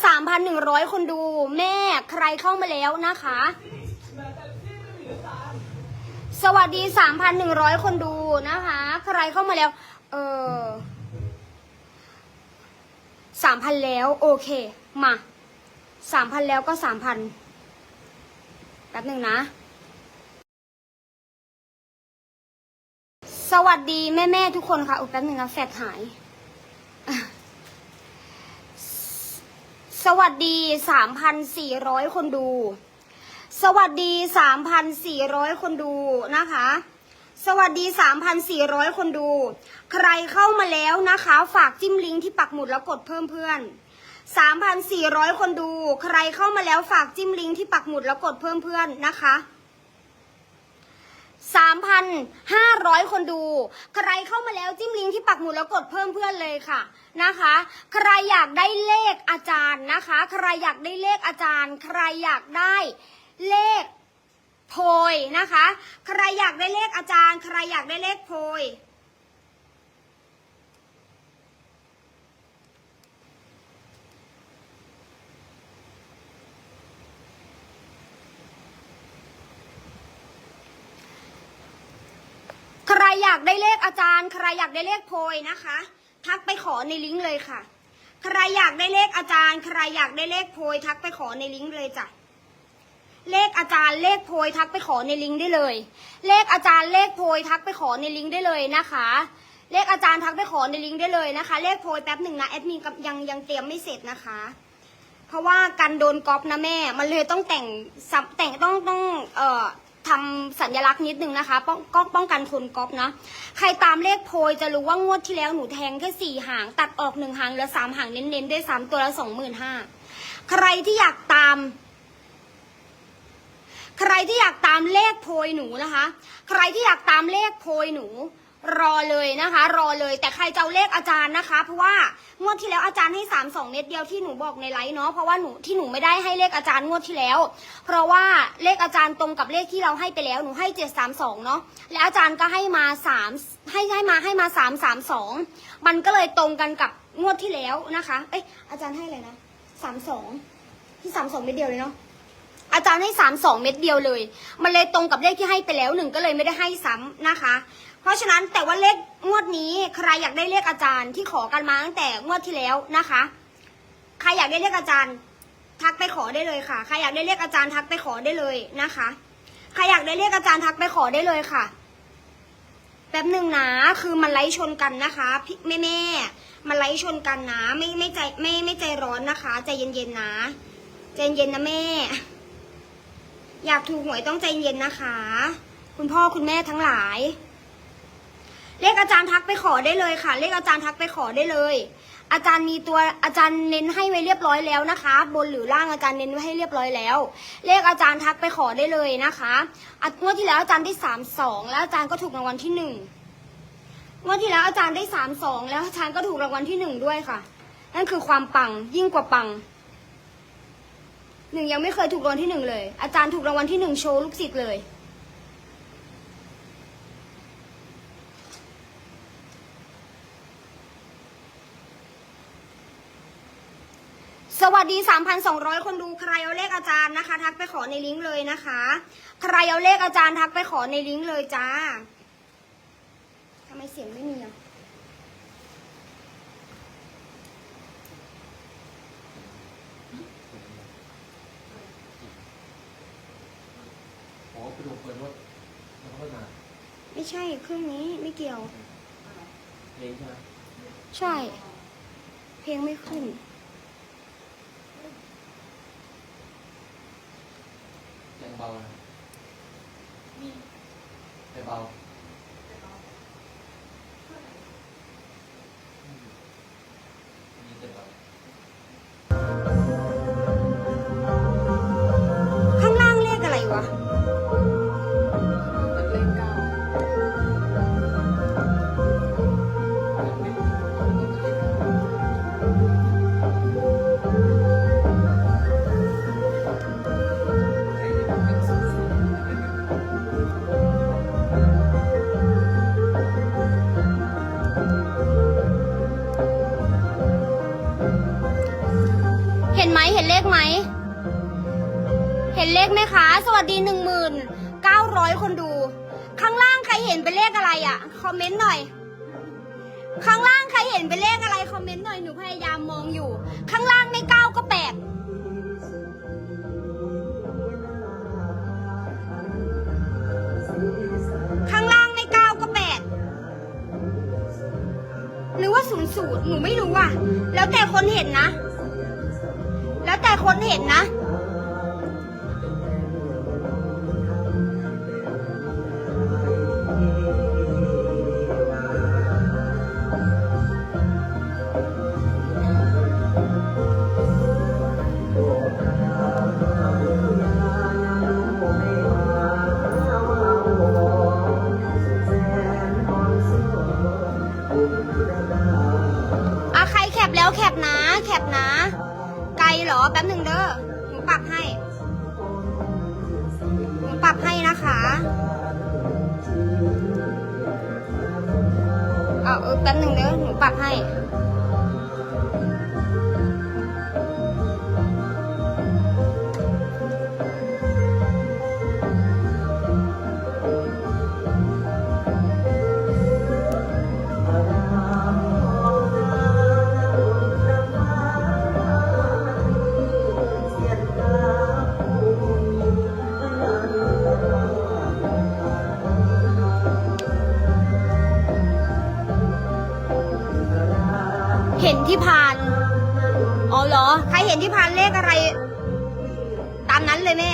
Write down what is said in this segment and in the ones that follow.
3,100 คนดู แม่ใครเข้ามาแล้วนะคะ สวัสดี 3,100 คนดูนะคะ ใครเข้ามาแล้ว เออ3,000แล้ว โอเค มา3,000แล้วก็3,000แป๊บหนึ่งนะ สวัสดีแม่แม่ทุกคนค่ะอุแป๊บหนึ่งนะแฟดหาย สวัสดีสามพันสี่ร้อยคนดู สวัสดีสามพันสี่ร้อยคนดูนะคะ สวัสดีสามพันสี่ร้อยคนดู ใครเข้ามาแล้วนะคะ ฝากจิ้มลิงก์ที่ปักหมุดแล้วกดเพิ่มเพื่อนสามพันสี่ร้อยคนดู ใครเข้ามาแล้วฝากจิ้มลิงก์ที่ปักหมุดแล้วกดเพิ่มเพื่อนนะคะ สามพันห้าร้อยคนดู ใครเข้ามาแล้วจิ้มลิงก์ที่ปักหมุดแล้วกดเพิ่มเพื่อนเลยค่ะนะคะ ใครอยากได้เลขอาจารย์นะคะ ใครอยากได้เลขอาจารย์ ใครอยากได้เลขโพยนะคะ ใครอยากได้เลขอาจารย์ ใครอยากได้เลขโพย อยากได้เลขอาจารย์ ใครอยากได้เลขโพยนะคะ ทักไปขอในลิงก์เลยค่ะ ใครอยากได้เลขอาจารย์ ใครอยากได้เลขโพย ทักไปขอในลิงก์เลยจ้ะเลขอาจารย์เลขโพยทักไปขอในลิงก์ได้เลย เลขอาจารย์เลขโพยทักไปขอในลิงก์ได้เลยนะคะ เลขอาจารย์ทักไปขอในลิงก์ได้เลยนะคะ เลขโพยแป๊บหนึ่งนะแอดมินยังยังเตรียมไม่เสร็จนะคะ เพราะว่ากันโดนก๊อปนะแม่ มันเลยต้องแต่งซับแต่งต้องต้องเอ่อ ทำสัญลักษณ์นิดนึงนะคะ ป้องกป้องกันคนก๊อปนะ ใครตามเลขโพยจะรู้ว่างวดที่แล้วหนูแทงแค่สี่หาง ตัดออกหนึ่งหางเหลือสามหางเน้นๆด้วยซ้ำตัวละสองหมื่นห้าใครที่อยากตาม ใครที่อยากตามเลขโพยหนูนะคะ ใครที่อยากตามเลขโพยหนู รอเลยนะคะ รอเลยแต่ใครจะเอาเลขอาจารย์นะคะ เพราะว่างวดที่แล้วอาจารย์ให้สามสองเม็ดเดียวที่หนูบอกในไลฟ์เนาะเพราะว่าหนูที่หนูไม่ได้ให้เลขอาจารย์งวดที่แล้ว เพราะว่าเลขอาจารย์ตรงกับเลขที่เราให้ไปแล้วหนูให้เจ็ดสามสองเนาะและอาจารย์ก็ให้มาสามให้ให้มาให้มาสามสามสองมันก็เลยตรงกันกับงวดที่แล้วนะคะ เอ้ยอาจารย์ให้เลยนะสามสองที่สามสองเม็ดเดียวเลยเนาะอาจารย์ให้สามสองเม็ดเดียวเลย มันเลยตรงกับเลขที่ให้ไปแล้วหนึ่งก็เลยไม่ได้ให้ซ้ำนะคะ เพราะฉะนั้นแต่ว่าเลขงวดนี้ใครอยากได้เลขอาจารย์ที่ขอกันมาตั้งแต่งวดที่แล้วนะคะ ใครอยากได้เลขอาจารย์ ทักไปขอได้เลยค่ะ ใครอยากได้เลขอาจารย์ทักไปขอได้เลยนะคะ ใครอยากได้เลขอาจารย์ทักไปขอได้เลยค่ะแป๊บหนึ่งนะคือมันไล่ชนกันนะคะพี่แม่แม่มันไล่ชนกันนะ ไม่ไม่ใจไม่ไม่ใจร้อนนะคะใจเย็นๆนะใจเย็นนะแม่ อยากถูกหวยต้องใจเย็นนะคะ คุณพ่อคุณแม่ทั้งหลาย เลขอาจารย์ทักไปขอได้เลยค่ะ เลขอาจารย์ทักไปขอได้เลย อาจารย์มีตัวอาจารย์เน้นให้ไว้เรียบร้อยแล้วนะคะ บนหรือล่างอาจารย์เน้นไว้ให้เรียบร้อยแล้ว เลขอาจารย์ทักไปขอได้เลยนะคะอะงวดที่แล้วอาจารย์ได้สามสองแล้วอาจารย์ก็ถูกรางวัลที่หนึ่งงวดที่แล้วอาจารย์ได้สามสองแล้วอาจารย์ก็ถูกรางวัลที่หนึ่งด้วยค่ะ นั่นคือความปังยิ่งกว่าปังหนึ่งยังไม่เคยถูกรางวัลที่หนึ่งเลย อาจารย์ถูกรางวัลที่หนึ่งโชว์ลูกศิษย์เลย สวัสดี 3,200 คนดูใครเอาเลขอาจารย์นะคะ ทักไปขอในลิงก์เลยนะคะ ใครเอาเลขอาจารย์ทักไปขอในลิงก์เลยจ้าทำไมเสียงไม่มีอะอ๋อกระดูกเปิดรถแล้วก็มาไม่ใช่เครื่องนี้ไม่เกี่ยว เองใช่ไหมใช่ เพลงไม่ขึ้น แรง เบานะแต่เบา ขไหม เห็นเลขไหมคะ สวัสดีหนึ่งหมื่นเก้าร้อยคนดู ข้างล่างใครเห็นเป็นเลขอะไรอะ่ะ คอมเมนต์หน่อย ข้างล่างใครเห็นเป็นเลขอะไร คอมเมนต์หน่อย หนูพยายามมองอยู่ ข้างล่างไม่เก้าก็แปดข้างล่างไม่เก้าก็แปดหรือว่าศูนย์ศูนย์หนูไม่รู้อะ แล้วแต่คนเห็นนะ คนเห็นนะ อะใครแคปแล้วแคปนะ แคปนะ เหรอ แป๊บหนึ่งเด้อ หนูปรับให้ หนูปรับให้นะคะเอาเออแป๊บหนึ่งเด้อ หนูปรับให้ ห็นที่พาน อ๋อเหรอ ใครเห็นที่พานเลขอะไร ตามนั้นเลยแม่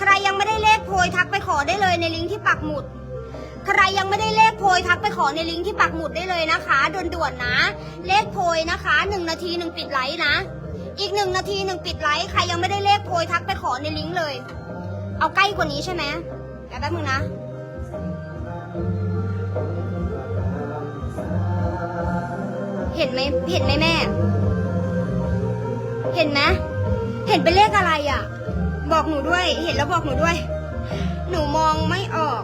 ใครยังไม่ได้เลขโพยทักไปขอได้เลยในลิงก์ที่ปักหมุด ใครยังไม่ได้เลขโพยทักไปขอในลิงก์ที่ปักหมุดได้เลยนะคะด่วนๆนะ เลขโพยนะคะหนึ่งนาทีหนึ่งปิดไลฟ์นะ อีกหนึ่งนาทีหนึ่งปิดไลฟ์ใครยังไม่ได้เลขโพยทักไปขอในลิงก์เลย เอาใกล้กว่านี้ใช่ไหมเดี๋ยวแป๊บนึงนะเห็นไหมเห็นไหมแม่ เห็นไหมเห็นเป็นเลขอะไรอะ บอกหนูด้วย เห็นแล้วบอกหนูด้วย หนูมองไม่ออก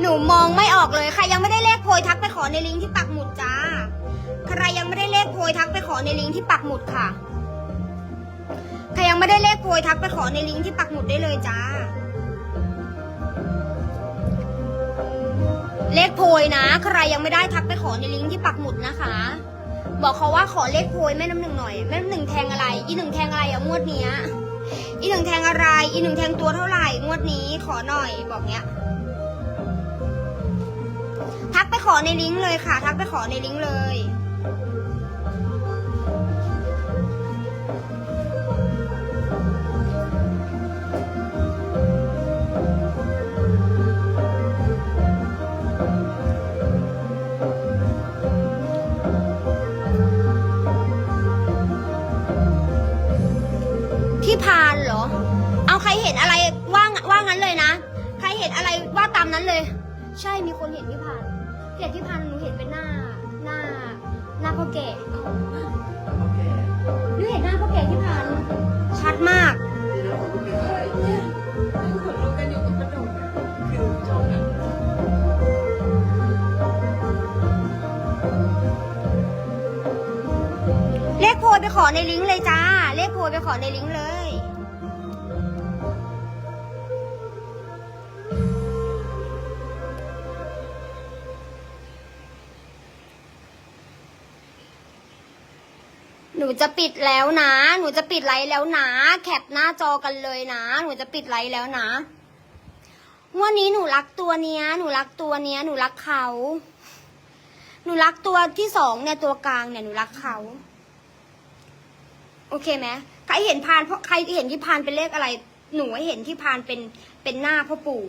หนูมองไม่ออกเลย ใครยังไม่ได้เลขโพยทักไปขอในลิงก์ที่ปักหมุดจ้า ใครยังไม่ได้เลขโพยทักไปขอในลิงก์ที่ปักหมุดค่ะ ใครยังไม่ได้เลขโพยทักไปขอในลิงก์ที่ปักหมุดได้เลยจ้า เลขโพยนะ ใครยังไม่ได้ทักไปขอในลิงก์ที่ปักหมุดนะคะบอกเขาว่าขอเลขโพยแม่น้ำหนึ่งหน่อย แม่น้ำหนึ่งแทงอะไร อีหนึ่งแทงอะไรอะงวดเนี้ย อีหนึ่งแทงอะไร อีหนึ่งแทงตัวเท่าไหร่ งวดนี้ขอหน่อยบอกเนี้ย ทักไปขอในลิงก์เลยค่ะ ทักไปขอในลิงก์เลย ห็นอะไรว่างว่างั้นเลยนะ ใครเห็นอะไรว่าตามนั้นเลย ใช่มีคนเห็นที่พานเห็นที่พานหนูเห็นเป็นหน้าหน้าหน้าพ่อแก่หนูเห็นหน้าพ่อแก่ที่พานชัดมากเลขโพยไปขอในลิงก์เลยจ้า เลขโพยไปขอในลิงก์เลย หนูจะปิดแล้วนะ หนูจะปิดไลฟ์แล้วนะ แคปหน้าจอกันเลยนะ หนูจะปิดไลฟ์แล้วนะ วันนี้หนูรักตัวเนี้ย หนูรักตัวเนี้ย หนูรักเขา หนูรักตัวที่สองเนี่ยตัวกลางเนี่ยหนูรักเขา โอเคไหมใครเห็นพานเพราะใครเห็นที่พานเป็นเลขอะไร หนูเห็นที่พานเป็นเป็นหน้าพ่อปู่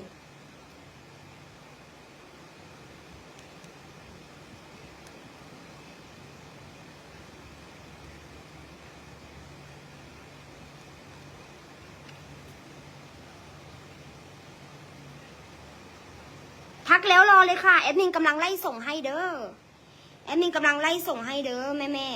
ทักแล้วรอเลยค่ะแอดมินกำลังไล่ส่งให้เด้อแอดมินกำลังไล่ส่งให้เด้อแม่แม่